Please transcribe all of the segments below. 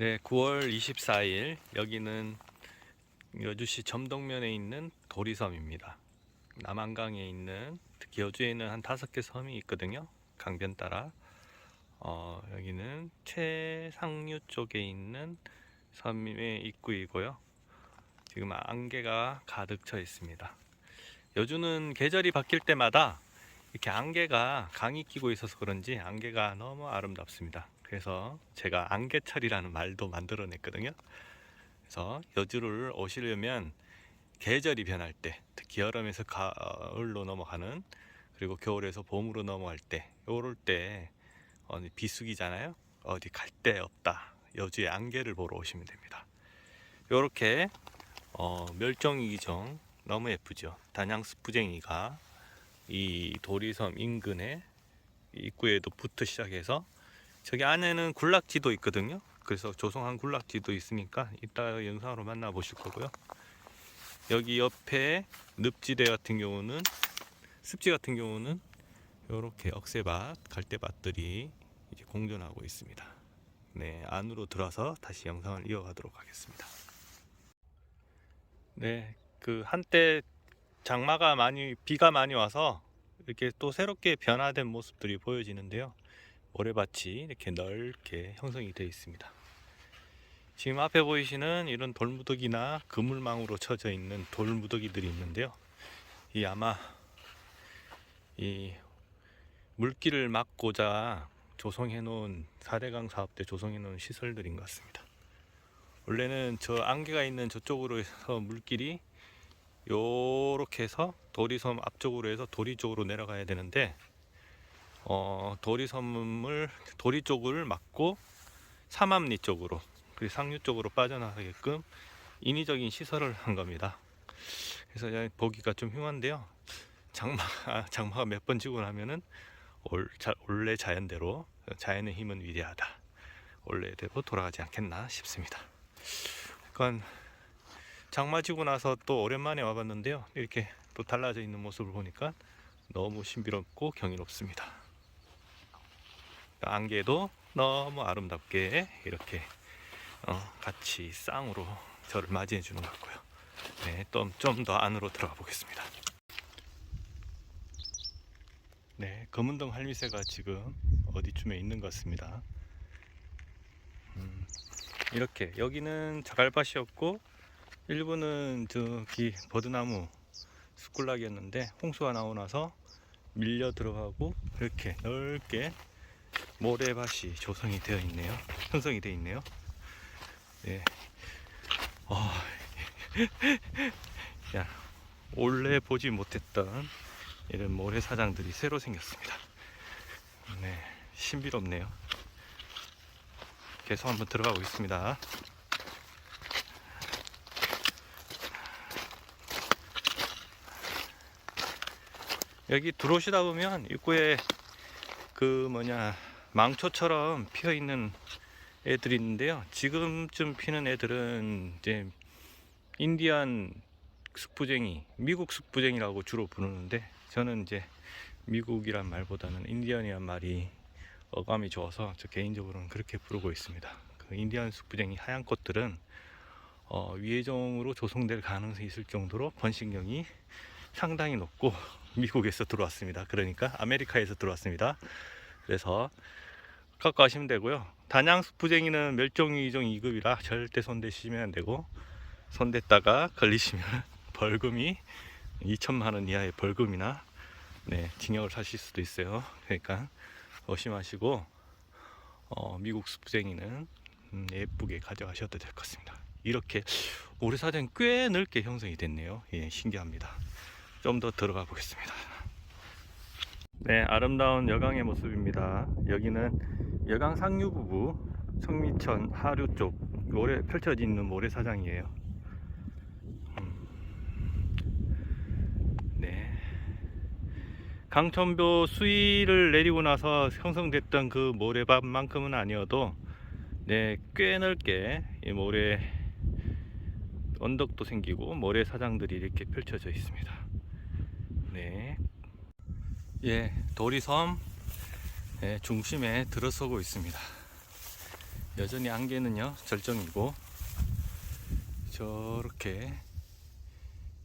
네, 9월 24일 여기는 여주시 점동면에 있는 도리섬입니다. 남한강에 있는 특히 여주에는 한 다섯 개 섬이 있거든요. 강변 따라 어, 여기는 최상류 쪽에 있는 섬의 입구이고요. 지금 안개가 가득 차 있습니다. 여주는 계절이 바뀔 때마다 이렇게 안개가 강이 끼고 있어서 그런지 안개가 너무 아름답습니다. 그래서 제가 안개철이라는 말도 만들어냈거든요. 그래서 여주를 오시려면 계절이 변할 때, 특히 여름에서 가을로 넘어가는 그리고 겨울에서 봄으로 넘어갈 때, 요럴 때 어, 비수기잖아요. 어디 갈 데 없다. 여주의 안개를 보러 오시면 됩니다. 요렇게 어, 멸종위기 종 너무 예쁘죠. 단양스푸쟁이가 이 도리섬 인근에 입구에도 부터 시작해서 저기 안에는 군락지도 있거든요. 그래서 조성한 군락지도 있으니까 이따 영상으로 만나 보실 거고요. 여기 옆에 늪지대 같은 경우는 습지 같은 경우는 이렇게 억새밭, 갈대밭들이 이제 공존하고 있습니다. 네, 안으로 들어서 다시 영상을 이어가도록 하겠습니다. 네, 그 한때 장마가 많이 비가 많이 와서 이렇게 또 새롭게 변화된 모습들이 보여지는데요. 모래밭이 이렇게 넓게 형성이 되어 있습니다. 지금 앞에 보이시는 이런 돌무더기나 그물망으로 쳐져 있는 돌무더기들이 있는데요. 이 아마 이 물길을 막고자 조성해 놓은 4대강 사업 때 조성해 놓은 시설들인 것 같습니다. 원래는 저 안개가 있는 저쪽으로 해서 물길이 요렇게 해서 도리섬 앞쪽으로 해서 도리 쪽으로 내려가야 되는데 어, 도리 섬을 도리 쪽을 막고 삼암리 쪽으로 그리고 상류 쪽으로 빠져나가게끔 인위적인 시설을 한 겁니다. 그래서 보기가 좀 흉한데요. 장마 장마가 몇 번 지고 나면은 올, 자, 원래 자연대로 자연의 힘은 위대하다. 원래대로 돌아가지 않겠나 싶습니다. 그러니까 장마 지고 나서 또 오랜만에 와봤는데요. 이렇게 또 달라져 있는 모습을 보니까 너무 신비롭고 경이롭습니다. 안개도 너무 아름답게 이렇게 어, 같이 쌍으로 저를 맞이해 주는 것 같고요. 네, 좀더 안으로 들어가 보겠습니다. 네, 검은동 할미새가 지금 어디쯤에 있는 것 같습니다. 음, 이렇게 여기는 자갈밭이었고 일부는 저기 버드나무 숯굴락이었는데 홍수가 나고 나서 밀려 들어가고 이렇게 넓게 모래밭이 조성이 되어 있네요. 형성이 되어 있네요. 네. 어, 야, 원래 보지 못했던 이런 모래사장들이 새로 생겼습니다. 네, 신비롭네요. 계속 한번 들어가 보겠습니다. 여기 들어오시다 보면 입구에 그 뭐냐 망초처럼 피어 있는 애들이 있는데요. 지금쯤 피는 애들은 이제 인디안 숙부쟁이, 미국 숙부쟁이라고 주로 부르는데 저는 이제 미국이란 말보다는 인디언이란 말이 어감이 좋아서 저 개인적으로는 그렇게 부르고 있습니다. 그 인디안 숙부쟁이 하얀 꽃들은 어, 위해종으로 조성될 가능성이 있을 정도로 번식력이 상당히 높고 미국에서 들어왔습니다. 그러니까 아메리카에서 들어왔습니다. 그래서 갖고 가시면 되고요. 단양 수프쟁이는 멸종위기종 2급이라 절대 손대시면 안 되고 손댔다가 걸리시면 벌금이 2천만 원 이하의 벌금이나 네, 징역을 사실 수도 있어요. 그러니까 조심하시고 어, 미국 수프쟁이는 음, 예쁘게 가져가셔도 될 것 같습니다. 이렇게 모래사장 꽤 넓게 형성이 됐네요. 예, 신기합니다. 좀 더 들어가 보겠습니다. 네, 아름다운 여강의 모습입니다. 여기는 여강 상류 부부 성미천 하류 쪽 모래 펼쳐져 있는 모래사장이에요. 음, 네. 강천교 수위를 내리고 나서 형성됐던 그 모래밭만큼은 아니어도 네, 꽤 넓게 이 모래 언덕도 생기고 모래사장들이 이렇게 펼쳐져 있습니다. 네. 예, 도리섬 예, 중심에 들어서고 있습니다. 여전히 안개는요 절정이고 저렇게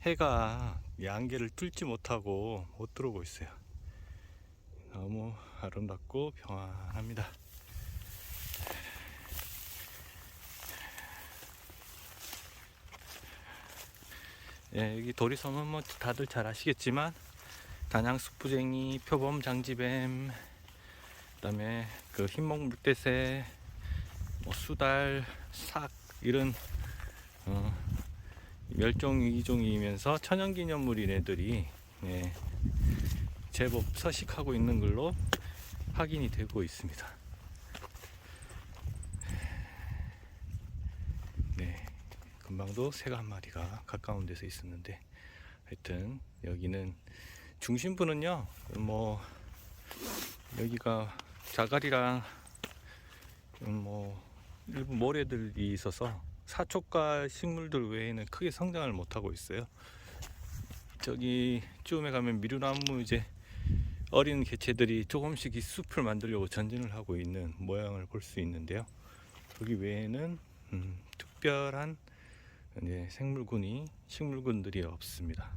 해가 이 안개를 뚫지 못하고 못 들어오고 있어요. 너무 아름답고 평안합니다. 예, 여기 도리섬은 뭐 다들 잘 아시겠지만 단양 숙부쟁이, 표범 장지뱀, 그다음에 그 흰목 물대새, 뭐 수달, 삭 이런 어, 멸종 위기종이면서 천연기념물인 애들이 예, 제법 서식하고 있는 걸로 확인이 되고 있습니다. 네, 금방도 새가 한 마리가 가까운 데서 있었는데 하여튼 여기는 중심부는요 뭐 여기가 자갈이랑 뭐 일부 모래들이 있어서 사초가 식물들 외에는 크게 성장을 못하고 있어요. 저기 쯤에 가면 미루나무 이제 어린 개체들이 조금씩 이 숲을 만들려고 전진을 하고 있는 모양을 볼 수 있는데요. 여기 외에는 음, 특별한 이제 생물군이 식물군들이 없습니다.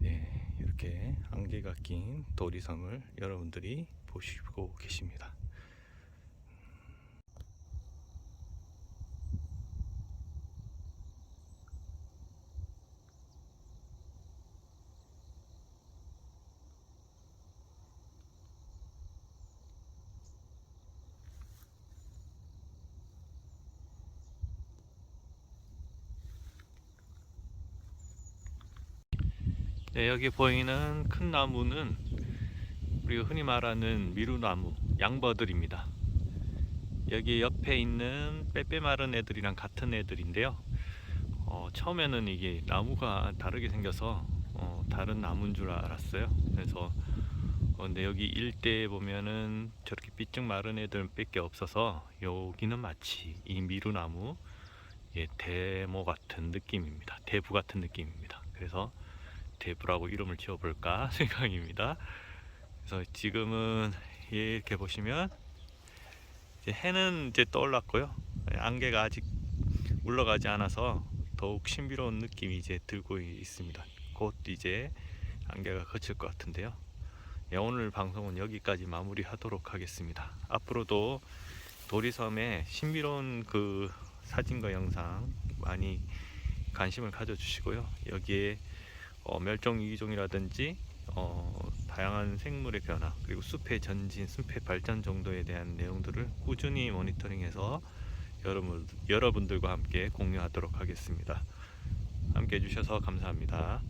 네, 이렇게 안개가 낀 도리섬을 여러분들이 보시고 계십니다. 네, 여기 보이는 큰 나무는 우리가 흔히 말하는 미루나무, 양버들입니다. 여기 옆에 있는 빼빼 마른 애들이랑 같은 애들인데요. 어, 처음에는 이게 나무가 다르게 생겨서 어, 다른 나무인 줄 알았어요. 그래서 어, 근데 여기 일대에 보면은 저렇게 삐쩍 마른 애들 밖에 없어서 여기는 마치 이 미루나무 예, 대모 같은 느낌입니다. 대부 같은 느낌입니다. 그래서 대부라고 이름을 지어볼까 생각입니다. 그래서 지금은 이렇게 보시면 이제 해는 이제 떠올랐고요. 안개가 아직 물러가지 않아서 더욱 신비로운 느낌이 이제 들고 있습니다. 곧 이제 안개가 거칠 것 같은데요. 예, 오늘 방송은 여기까지 마무리하도록 하겠습니다. 앞으로도 도리섬의 신비로운 그 사진과 영상 많이 관심을 가져주시고요. 여기에 어, 멸종 위기종이라든지 어, 다양한 생물의 변화 그리고 숲의 전진, 숲의 발전 정도에 대한 내용들을 꾸준히 모니터링해서 여러분, 여러분들과 함께 공유하도록 하겠습니다. 함께 해주셔서 감사합니다.